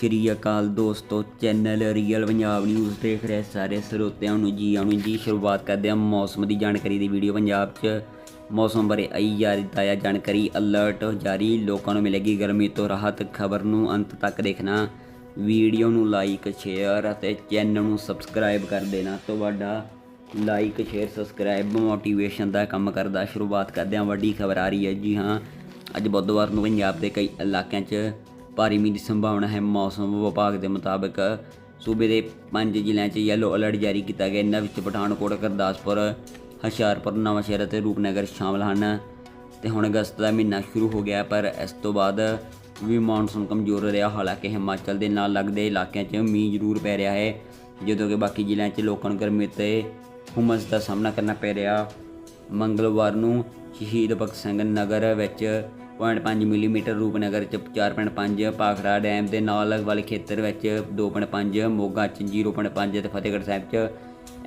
ਸ਼੍ਰੀ ਅਕਾਲ ਦੋਸਤੋ channel real Punjab news ਦੇਖ ਰਹੇ ਸਾਰੇ ਸਰੋਤਿਆਂ ਨੂੰ ਜੀ ਆਉਣ ਜੀ, ਸ਼ੁਰੂਆਤ ਕਰਦੇ ਹਾਂ ਮੌਸਮ ਦੀ ਜਾਣਕਾਰੀ ਦੀ ਵੀਡੀਓ ਪੰਜਾਬ 'ਚ। ਮੌਸਮ ਬਾਰੇ ਆਈ ਜਾਰੀ ਤਾਜ਼ਾ ਜਾਣਕਾਰੀ ਅਲਰਟ ਜਾਰੀ, ਲੋਕਾਂ ਨੂੰ ਮਿਲੇਗੀ ਗਰਮੀ ਤੋਂ ਰਾਹਤ ਖਬਰ ਨੂੰ ਅੰਤ ਤੱਕ ਦੇਖਣਾ। ਵੀਡੀਓ ਨੂੰ ਲਾਈਕ ਸ਼ੇਅਰ ਅਤੇ ਚੈਨਲ ਨੂੰ ਸਬਸਕ੍ਰਾਈਬ ਕਰ ਦੇਣਾ। ਤੁਹਾਡਾ ਲਾਈਕ ਸ਼ੇਅਰ ਸਬਸਕ੍ਰਾਈਬ ਮੋਟੀਵੇਸ਼ਨ ਦਾ ਕੰਮ ਕਰਦਾ। ਸ਼ੁਰੂਆਤ ਕਰਦੇ ਹਾਂ, ਵੱਡੀ ਖਬਰ ਆ ਰਹੀ ਹੈ ਜੀ ਹਾਂ। ਅੱਜ ਬੁੱਧਵਾਰ ਨੂੰ ਪੰਜਾਬ ਦੇ ਕਈ ਇਲਾਕਿਆਂ 'ਚ ਭਾਰੀ ਮੀਂਹ ਦੀ ਸੰਭਾਵਨਾ ਹੈ। ਮੌਸਮ ਵਿਭਾਗ ਦੇ ਮੁਤਾਬਕ ਸੂਬੇ ਦੇ ਪੰਜ ਜ਼ਿਲ੍ਹਿਆਂ 'ਚ ਯੈਲੋ ਅਲਰਟ ਜਾਰੀ ਕੀਤਾ ਗਿਆ। ਇਹਨਾਂ ਵਿੱਚ ਪਠਾਨਕੋਟ, ਗੁਰਦਾਸਪੁਰ, ਹੁਸ਼ਿਆਰਪੁਰ, ਨਵਾਂਸ਼ਹਿਰ ਅਤੇ ਰੂਪਨਗਰ ਸ਼ਾਮਲ ਹਨ। ਤੇ ਹੁਣ ਅਗਸਤ ਦਾ ਮਹੀਨਾ ਸ਼ੁਰੂ ਹੋ ਗਿਆ, ਪਰ ਇਸ ਤੋਂ ਬਾਅਦ ਵੀ ਮੌਨਸੂਨ ਕਮਜ਼ੋਰ ਰਿਹਾ। ਹਾਲਾਂਕਿ ਹਿਮਾਚਲ ਦੇ ਨਾਲ ਲੱਗਦੇ ਇਲਾਕਿਆਂ 'ਚ ਮੀਂਹ ਜ਼ਰੂਰ ਪੈ ਰਿਹਾ ਹੈ, ਜਦੋਂ ਕਿ ਬਾਕੀ ਜ਼ਿਲ੍ਹਿਆਂ 'ਚ ਲੋਕਾਂ ਨੂੰ ਗਰਮੀ ਤੇ ਹੁਮਸ ਦਾ ਸਾਹਮਣਾ ਕਰਨਾ ਪੈ ਰਿਹਾ। ਮੰਗਲਵਾਰ ਨੂੰ ਸ਼ਹੀਦ ਭਗਤ ਸਿੰਘ ਨਗਰ ਵਿੱਚ 0.5 ਮਿਲੀਮੀਟਰ ਰੂਪਨਗਰ ਚ 4.5 ਪਾਖੜਾ ਡੈਮ ਦੇ ਨਾਲ ਵਾਲੇ ਖੇਤਰ ਵਿੱਚ 2.5 ਮੋਗਾ ਚ 0.5 ਤੇ ਫਤਿਹਗੜ੍ਹ ਸਾਹਿਬ ਚ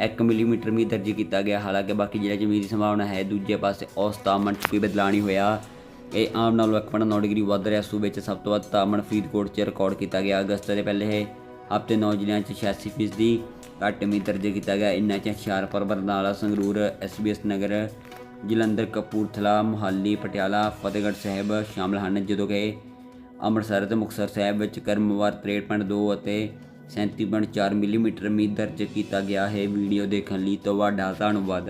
1 ਮਿਲੀਮੀਟਰ ਮੀਂਹ ਦਰਜ ਕੀਤਾ ਗਿਆ। ਹਾਲਾਂਕਿ ਬਾਕੀ ਜ਼ਿਲ੍ਹਿਆਂ 'ਚ ਮੀਂਹ ਦੀ ਸੰਭਾਵਨਾ ਹੈ। ਦੂਜੇ ਪਾਸੇ ਔਸਤ ਤਾਪਮਾਨ 'ਚ ਕੋਈ ਬਦਲਾਅ ਨਹੀਂ ਹੋਇਆ। ਇਹ ਆਮ ਨਾਲੋਂ 1.9 ਡਿਗਰੀ ਵੱਧ ਰਿਹਾ। ਸੂਬੇ 'ਚ ਸਭ ਤੋਂ ਵੱਧ ਤਾਪਮਾਨ ਫਰੀਦਕੋਟ 'ਚ ਰਿਕਾਰਡ ਕੀਤਾ ਗਿਆ। ਅਗਸਤ ਦੇ ਪਹਿਲੇ ਹਫ਼ਤੇ 9 ਜ਼ਿਲ੍ਹਿਆਂ 'ਚ 86 ਫੀਸਦੀ ਘੱਟ ਮੀਂਹ ਦਰਜ ਕੀਤਾ ਗਿਆ। ਇਨ੍ਹਾਂ 'ਚ ਹੁਸ਼ਿਆਰਪੁਰ, ਬਰਨਾਲਾ, ਸੰਗਰੂਰ ਐਸਬੀਐਸ ਨਗਰ ਜਲੰਧਰ, ਕਪੂਰਥਲਾ, ਮੁਹਾਲੀ, ਪਟਿਆਲਾ, ਫਤਿਹਗੜ੍ਹ ਸਾਹਿਬ ਸ਼ਾਮਲ ਹਨ। ਜਦੋਂ ਕਿ ਅੰਮ੍ਰਿਤਸਰ ਅਤੇ ਮੁਕਤਸਰ ਸਾਹਿਬ ਵਿੱਚ ਕਰਮਵਾਰ 63.2 ਅਤੇ 37.4 ਮਿਲੀਮੀਟਰ ਮੀਂਹ ਦਰਜ ਕੀਤਾ ਗਿਆ ਹੈ। ਵੀਡੀਓ ਦੇਖਣ ਲਈ ਤੁਹਾਡਾ ਧੰਨਵਾਦ।